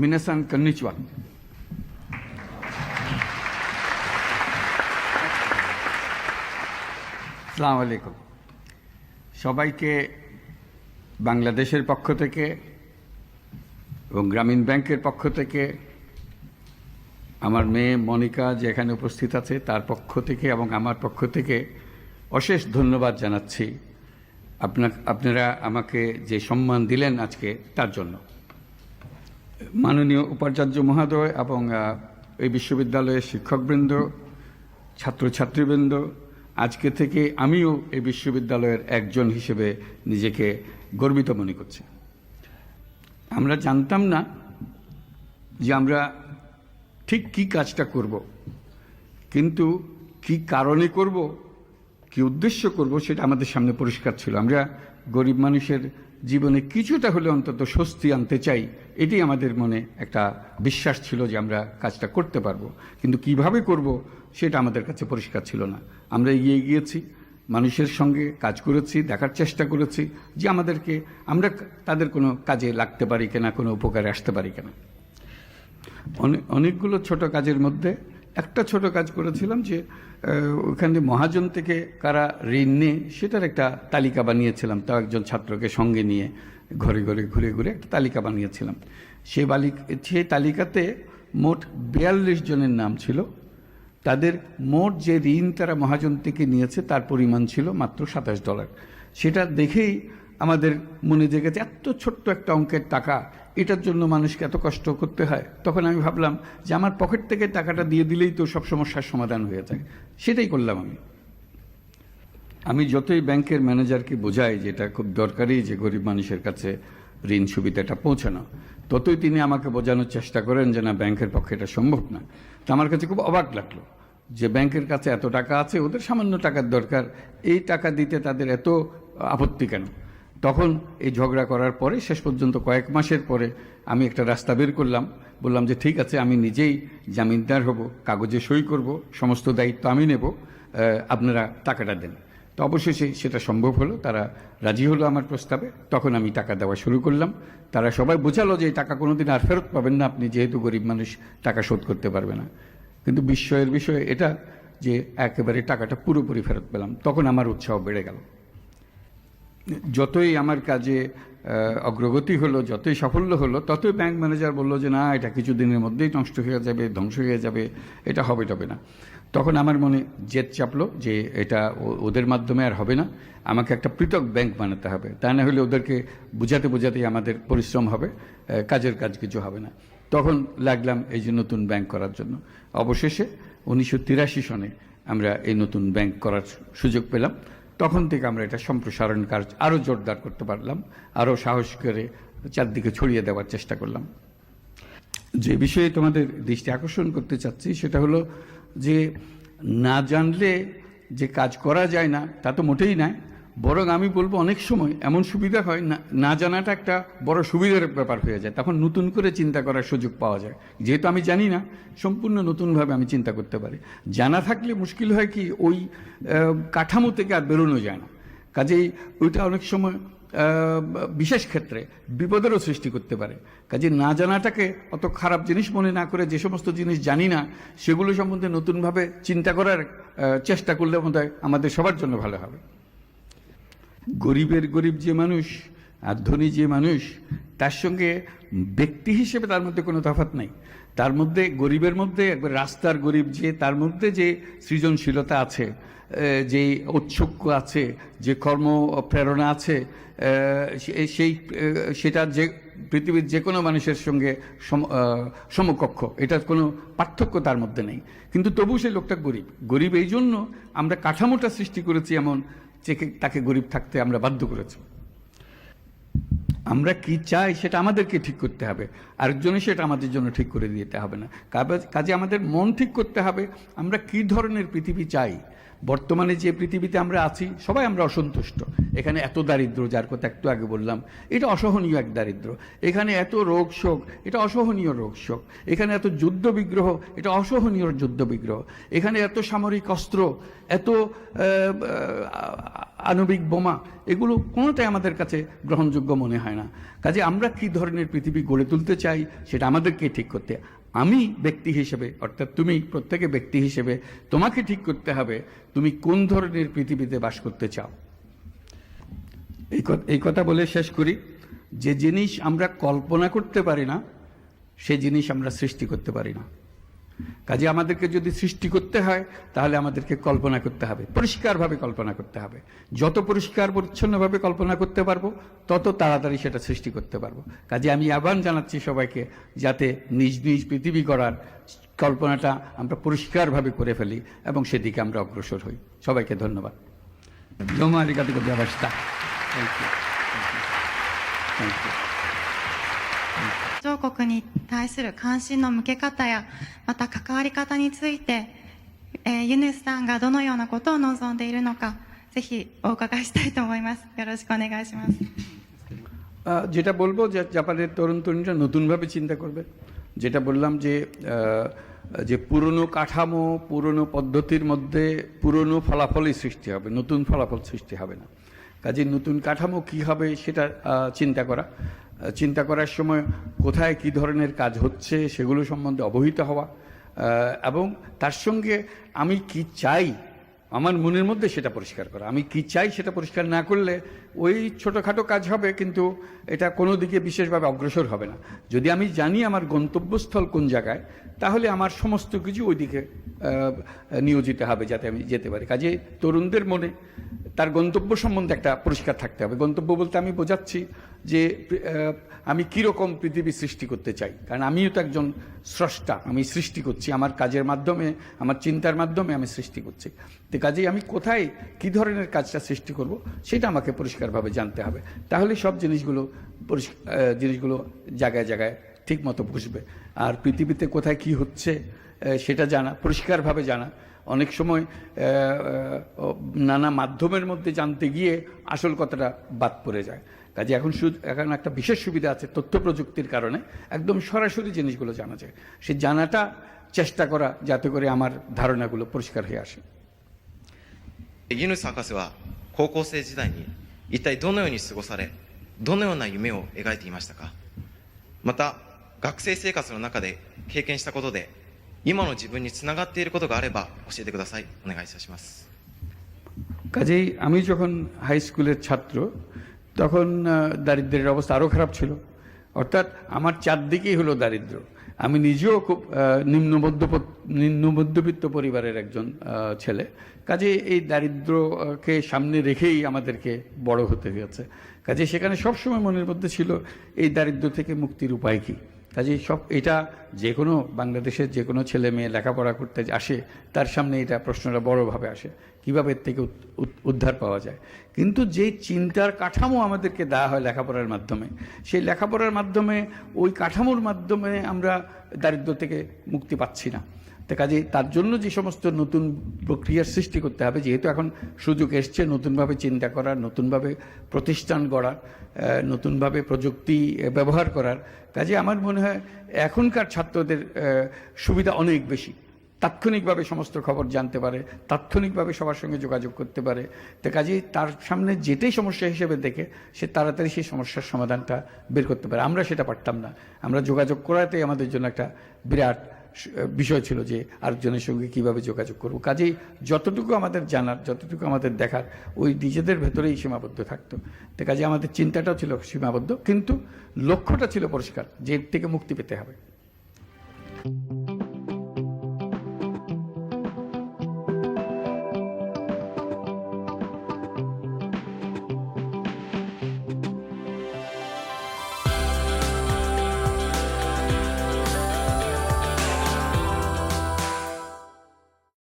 মিনাসান কন্নিচুয়া সালাম আলাইকুম সবাইকে বাংলাদেশের পক্ষ থেকে এবং গ্রামীণ ব্যাংকের পক্ষ থেকে, আমার মেয়ে মনিকা যে এখানে উপস্থিত আছে তার পক্ষ থেকে এবং আমার পক্ষ থেকে অশেষ ধন্যবাদ জানাচ্ছি। আপনা আপনারা আমাকে যে সম্মান দিলেন আজকে তার জন্য। মাননীয় উপাচার্য মহোদয় এবং এই বিশ্ববিদ্যালয়ের শিক্ষকবৃন্দ, ছাত্রছাত্রীবৃন্দ, আজকে থেকে আমিও এই বিশ্ববিদ্যালয়ের একজন হিসেবে নিজেকে গর্বিত মনে করছি। আমরা জানতাম না যে আমরা ঠিক কি কাজটা করব, কিন্তু কি কারণে করব কি উদ্দেশ্য করব সেটা আমাদের সামনে পরিষ্কার ছিল। আমরা গরিব মানুষের জীবনে কিছুটা হলে অন্তত স্বস্তি আনতে চাই এটি আমাদের মনে একটা বিশ্বাস ছিল যে আমরা কাজটা করতে পারব। কিন্তু কীভাবে করব সেটা আমাদের কাছে পরিষ্কার ছিল না। আমরা এগিয়ে গিয়েছি, মানুষের সঙ্গে কাজ করেছি, দেখার চেষ্টা করেছি যে আমাদেরকে, আমরা তাদের কোনো কাজে লাগতে পারি কিনা, কোনো উপকারে আসতে পারি কিনা। অনে- অনেকগুলো ছোট কাজের মধ্যে একটা ছোট কাজ করেছিলাম যে ওখানে মহাজন থেকে কারা ঋণ নেই সেটার একটা তালিকা বানিয়েছিলাম। তাও একজন ছাত্রকে সঙ্গে নিয়ে ঘরে ঘরে ঘুরে ঘুরে একটা তালিকা বানিয়েছিলাম। সেই বালিক সেই তালিকাতে মোট বিয়াল্লিশ জনের নাম ছিল। তাদের মোট যে ঋণ তারা মহাজন থেকে নিয়েছে, তার পরিমাণ ছিল মাত্র সাতাশ ডলার। সেটা দেখেই আমাদের মনে জেগেছে এত ছোট্ট একটা অঙ্কের টাকা, এটার জন্য মানুষকে এত কষ্ট করতে হয়। তখন আমি ভাবলাম যে আমার পকেট থেকে টাকাটা দিয়ে দিলেই তো সব সমস্যার সমাধান হয়ে যায়। সেটাই করলাম আমি। আমি যতই ব্যাংকের ম্যানেজারকে বোঝাই যে এটা খুব দরকারি যে গরিব মানুষের কাছে ঋণ সুবিধাটা পৌঁছানো, ততই তিনি আমাকে বোঝানোর চেষ্টা করেন যে না, ব্যাংকের পক্ষে এটা সম্ভব না। তো আমার কাছে খুব অবাক লাগল যে ব্যাংকের কাছে এত টাকা আছে, ওদের সামান্য টাকার দরকার, এই টাকা দিতে তাদের এত আপত্তি কেন? তখন এই ঝগড়া করার পরে শেষ পর্যন্ত কয়েক মাসের পরে আমি একটা রাস্তা বের করলাম। বললাম যে, ঠিক আছে, আমি নিজেই জামিনদার হব, কাগজে সই করব, সমস্ত দায়িত্ব আমি নেব আপনারা টাকাটা দেন। তো অবশেষে সেটা সম্ভব হলো, তারা রাজি হলো আমার প্রস্তাবে। তখন আমি টাকা দেওয়া শুরু করলাম। তারা সবাই বোঝালো যে, এই টাকা কোনোদিন আর ফেরত পাবেন না, আপনি যেহেতু গরিব মানুষ, টাকা শোধ করতে পারবে না। কিন্তু বিস্ময়ের বিষয়ে এটা যে, একেবারে টাকাটা পুরোপুরি ফেরত পেলাম। তখন আমার উৎসাহ বেড়ে গেল। যতই আমার কাজে অগ্রগতি হলো, যতই সাফল্য হলো, ততই ব্যাংক ম্যানেজার বলল যে, না, এটা কিছু দিনের মধ্যেই নষ্ট হয়ে যাবে, ধ্বংস হয়ে যাবে, এটা হবে টবে না। তখন আমার মনে জেদ চাপলো যে, এটা ওদের মাধ্যমে আর হবে না। আমাকে একটা পৃথক ব্যাংক বানাতে হবে। তা না হলে ওদেরকে বোঝাতে, বোঝাতেই আমাদের পরিশ্রম হবে কাজের কাজ কিছু হবে না। তখন লাগলাম এই যে নতুন ব্যাংক করার জন্য। অবশেষে উনিশশো তিরাশি সনে আমরা এই নতুন ব্যাংক করার সুযোগ পেলাম। তখন থেকে আমরা এটা সম্প্রসারণ কাজ আরও জোরদার করতে পারলাম আরও সাহস করে চারদিকে ছড়িয়ে দেওয়ার চেষ্টা করলাম। যে বিষয়ে তোমাদের দৃষ্টি আকর্ষণ করতে চাচ্ছি সেটা হলো যে না জানলে যে কাজ করা যায় না, তা তো মোটেই নয়। বরং আমি বলব অনেক সময় এমন সুবিধা হয়, না না জানাটা একটা বড় সুবিধার ব্যাপার হয়ে যায়। তখন নতুন করে চিন্তা করার সুযোগ পাওয়া যায়। যেহেতু আমি জানি না, সম্পূর্ণ নতুনভাবে আমি চিন্তা করতে পারি। জানা থাকলে মুশকিল হয় কি, ওই কাঠামো থেকে আর বেরোনো যায় না। কাজেই ওইটা অনেক সময় বিশেষ ক্ষেত্রে বিপদেরও সৃষ্টি করতে পারে। কাজে না জানাটাকে অত খারাপ জিনিস মনে না করে যে সমস্ত জিনিস জানি না, সেগুলো সম্বন্ধে নতুনভাবে চিন্তা করার চেষ্টা করলে বোধ আমাদের সবার জন্য ভালো হবে। গরিবের গরিব যে মানুষ আর ধনী যে মানুষ, তার সঙ্গে ব্যক্তি হিসেবে তার মধ্যে কোনো তফাৎ নাই। তার মধ্যে গরিবের মধ্যে একবার রাস্তার গরিব যে, তার মধ্যে যে সৃজনশীলতা আছে যে ঔৎসুক্য আছে, যে কর্ম প্রেরণা আছে সেই সেটার সেটা যে পৃথিবীর যে কোনো মানুষের সঙ্গে সমকক্ষ। এটার কোনো পার্থক্য তার মধ্যে নেই। কিন্তু তবু সেই লোকটা গরিব। গরিব এই জন্য আমরা কাঠামোটা সৃষ্টি করেছি এমন যে তাকে গরিব থাকতে আমরা বাধ্য করেছি। আমরা কি চাই সেটা আমাদেরকে ঠিক করতে হবে। আরেকজনে সেটা আমাদের জন্য ঠিক করে দিতে হবে না। কাজে আমাদের মন ঠিক করতে হবে। আমরা কি ধরনের পৃথিবী চাই? বর্তমানে যে পৃথিবীতে আমরা আছি, সবাই আমরা অসন্তুষ্ট। এখানে এত দারিদ্র, যার কথা একটু আগে বললাম, এটা অসহনীয় এক দারিদ্র। এখানে এত রোগ শোক, এটা অসহনীয় রোগ শোক। এখানে এত যুদ্ধ বিগ্রহ, এটা অসহনীয় যুদ্ধ বিগ্রহ। এখানে এত সামরিক অস্ত্র, এত আণবিক বোমা, এগুলো কোনোটাই আমাদের কাছে গ্রহণযোগ্য মনে হয় না। কাজে আমরা কি ধরনের পৃথিবী গড়ে তুলতে চাই, সেটা আমাদেরকে ঠিক করতে। আমি ব্যক্তি হিসেবে, অর্থাৎ তুমি প্রত্যেকে ব্যক্তি হিসেবে, তোমাকে ঠিক করতে হবে তুমি কোন ধরনের পৃথিবীতে বাস করতে চাও। এই কথা- এই কথা বলে শেষ করি। যে জিনিস আমরা কল্পনা করতে পারি না, সে জিনিস আমরা সৃষ্টি করতে পারি না। কাজে আমাদেরকে যদি সৃষ্টি করতে হয়, তাহলে আমাদেরকে কল্পনা করতে হবে, পরিষ্কারভাবে কল্পনা করতে হবে। যত পরিষ্কার, পরিচ্ছন্নভাবে কল্পনা করতে পারব, তত তাড়াতাড়ি সেটা সৃষ্টি করতে পারব। কাজে আমি আহ্বান জানাচ্ছি সবাইকে যাতে নিজ নিজ পৃথিবী গড়ার কল্পনাটা আমরা পরিষ্কারভাবে করে ফেলি এবং সেদিকে আমরা অগ্রসর হই। সবাইকে ধন্যবাদ। আলিকাতে ব্যবস্থা থ্যাংক ইউ। Thank you. 上国に対する関心の向け方やまた関わり方について、えーユネスさんがどのようなことを望んでいるのかぜひお伺いしたいと思いますよろしくお願いします আহ, যেটা বলবো যে জাপানের তরুণ তরুণীরা নতুনভাবে চিন্তা করবে যেটা বললাম যে আহ, যে পুরনো কাঠামো পুরনো পদ্ধতির মধ্যে পুরনো ফলাফলই সৃষ্টি হবে নতুন ফলাফল সৃষ্টি হবে না কাজে নতুন কাঠামো কি হবে সেটা চিন্তা করা। চিন্তা করার সময় কোথায় কি ধরনের কাজ হচ্ছে সেগুলো সম্বন্ধে অবহিত হওয়া। এবং তার সঙ্গে আমি কি চাই, আমার মনের মধ্যে সেটা পরিষ্কার করা। আমি কি চাই সেটা পরিষ্কার না করলে ওই ছোটোখাটো কাজ হবে, কিন্তু এটা কোনো দিকে বিশেষভাবে অগ্রসর হবে না। যদি আমি জানি আমার গন্তব্যস্থল কোন জায়গায়, তাহলে আমার সমস্ত কিছু ওই দিকে নিয়োজিত হবে যাতে আমি যেতে পারি। কাজে তরুণদের মনে তার গন্তব্য সম্বন্ধে একটা পরিষ্কার থাকতে হবে। গন্তব্য বলতে আমি বোঝাচ্ছি যে আমি কীরকম পৃথিবী সৃষ্টি করতে চাই। কারণ আমিও তো একজন স্রষ্টা, আমি সৃষ্টি করছি। আমার কাজের মাধ্যমে, আমার চিন্তার মাধ্যমে আমি সৃষ্টি করছি। তো কাজেই আমি কোথায় কি ধরনের কাজটা সৃষ্টি করব, সেটা আমাকে পরিষ্কারভাবে জানতে হবে তাহলে সব জিনিসগুলো পরিষ্কার আহ, জিনিসগুলো জায়গায় জায়গায় ঠিক মতো বসবে আর পৃথিবীতে কোথায় কি হচ্ছে আহ, সেটা জানা পরিষ্কারভাবে জানা অনেক সময় আহ, আহ, নানা মাধ্যমের মধ্যে জানতে গিয়ে আসল কথাটা বাদ পড়ে যায় কাজে এখন সু- এখন একটা বিশেষ সুবিধা আছে তথ্য প্রযুক্তির কারণে একদম সরাসরি জিনিসগুলো জানা যায় সে জানাটা চেষ্টা করা যাতে করে আমার ধারণাগুলো পরিষ্কার হয়ে আসে ユヌス博士は高校生時代に 一体どのように過ごされどのような夢を描いていましたかまた学生生活の中で経験したことで今の自分につながっていることがあれば教えてくださいお願いいたします কাজেই আমি যখন হাই স্কুলের ছাত্র তখন আহ, দারিদ্র্যের অবস্থা আরও খারাপ ছিল অর্থাৎ আমার চারদিকেই হলো দারিদ্র্য আমি নিজেও খুব নিম্ন নিম্ন মধ্যবিত্ত পরিবারের একজন ছেলে। কাজে এই দারিদ্রকে সামনে রেখেই আমাদেরকে বড় হতে হয়েছে। কাজে সেখানে সবসময় মনের মধ্যে ছিল, এই দারিদ্র্য থেকে মুক্তির উপায় কী? কাজে সব, এটা যে কোনো বাংলাদেশের যে কোনো ছেলে মেয়ে লেখাপড়া করতে আসে, তার সামনে এটা প্রশ্নটা বড়ভাবে আসে। কীভাবে এর থেকে উদ্ধার পাওয়া যায়। কিন্তু যে চিন্তার কাঠামো আমাদেরকে দেওয়া হয় লেখাপড়ার মাধ্যমে, সেই লেখাপড়ার মাধ্যমে, ওই কাঠামোর মাধ্যমে আমরা দারিদ্র্য থেকে মুক্তি পাচ্ছি না। তো কাজে তার জন্য যে সমস্ত নতুন প্রক্রিয়ার সৃষ্টি করতে হবে, যেহেতু এখন সুযোগ এসছে নতুনভাবে চিন্তা করার, নতুনভাবে প্রতিষ্ঠান গড়ার নতুনভাবে প্রযুক্তি ব্যবহার করার। কাজে আমার মনে হয় এখনকার ছাত্রদের সুবিধা অনেক বেশি। তাৎক্ষণিকভাবে সমস্ত খবর জানতে পারে, তাৎক্ষণিকভাবে সবার সঙ্গে যোগাযোগ করতে পারে। তো কাজেই তার সামনে যেটাই সমস্যা হিসেবে দেখে, সে তাড়াতাড়ি সেই সমস্যার সমাধানটা বের করতে পারে। আমরা সেটা পারতাম না। আমরা যোগাযোগ করাতেই আমাদের জন্য একটা বিরাট বিষয় ছিল যে আরেকজনের সঙ্গে কীভাবে যোগাযোগ করব। কাজেই যতটুকু আমাদের জানার, যতটুকু আমাদের দেখার, ওই নিজেদের ভেতরেই সীমাবদ্ধ থাকতো। তো কাজে আমাদের চিন্তাটাও ছিল সীমাবদ্ধ, কিন্তু লক্ষ্যটা ছিল পরিষ্কার, যে থেকে মুক্তি পেতে হবে।